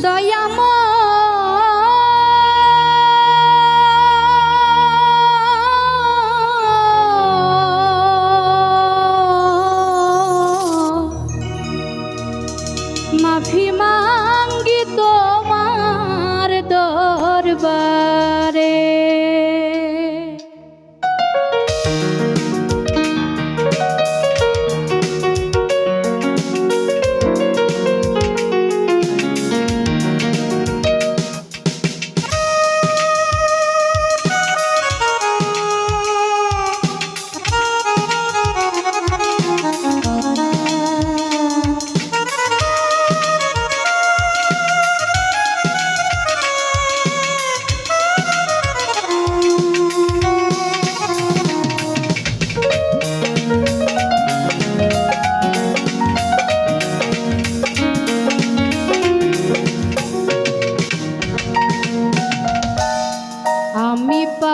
的样貌。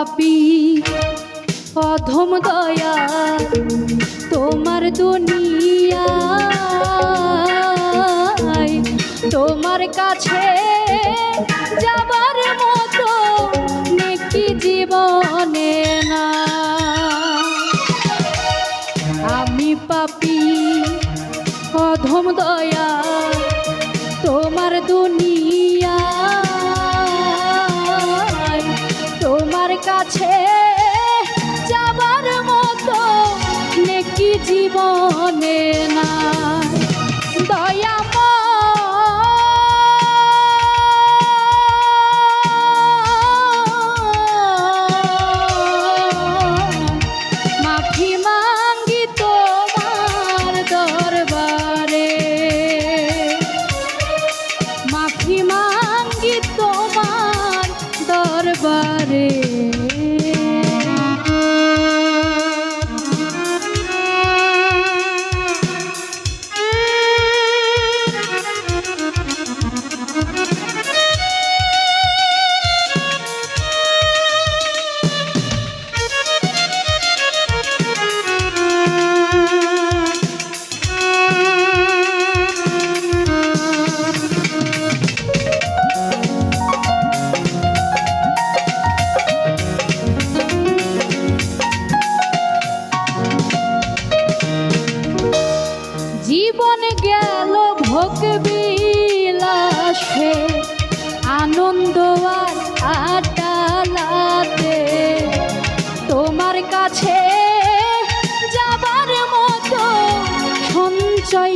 পাপি, অধম দয়া, তোমার দুনিয়া। তোমার কাছে যাবার মতো নেকি জীবনে না। আমি পাপি, অধম দয়া, তোমার দুনিয়া। জীবনে না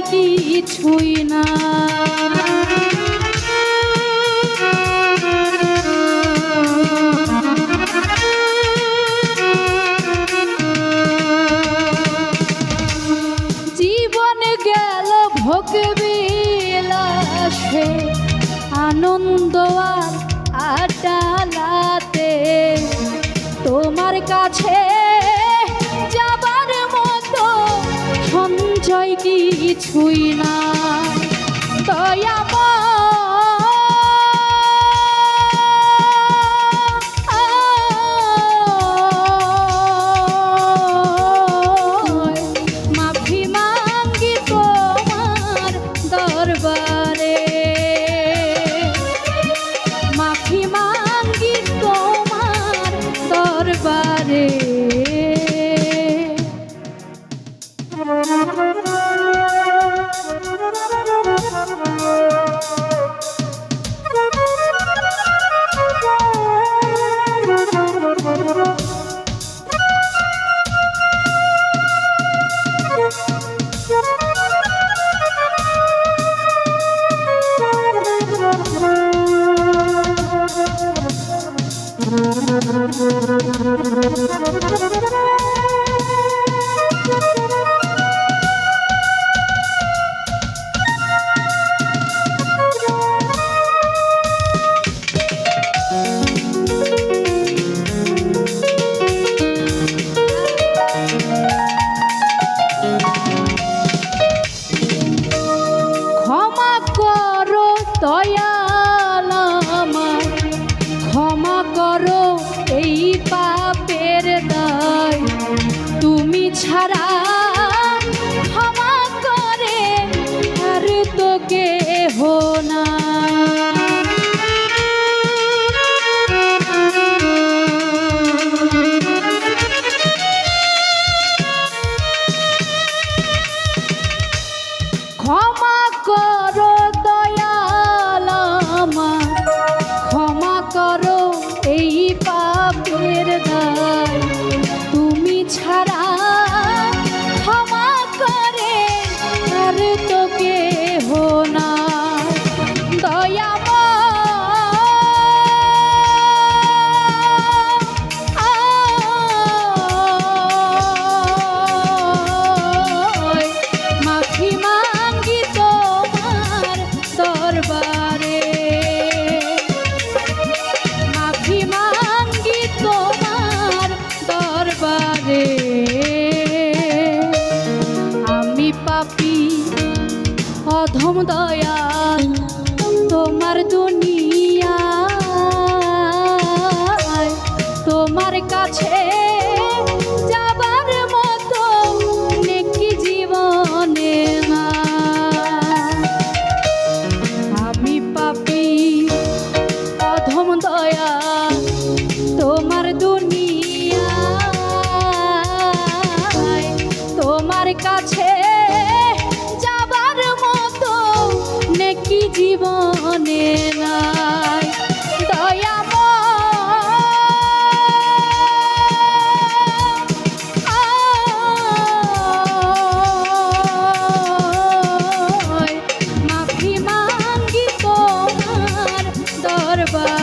কিছুই না। জীবন গেল ভোগ বিলাসে আনন্দ আর আটালাতে তোমার কাছে কিছুই না দয়া história কাছে যাবার মতো নেকি জীবনে না আমি পাপি অধম দয়া তোমার দুনিয়া দরবারে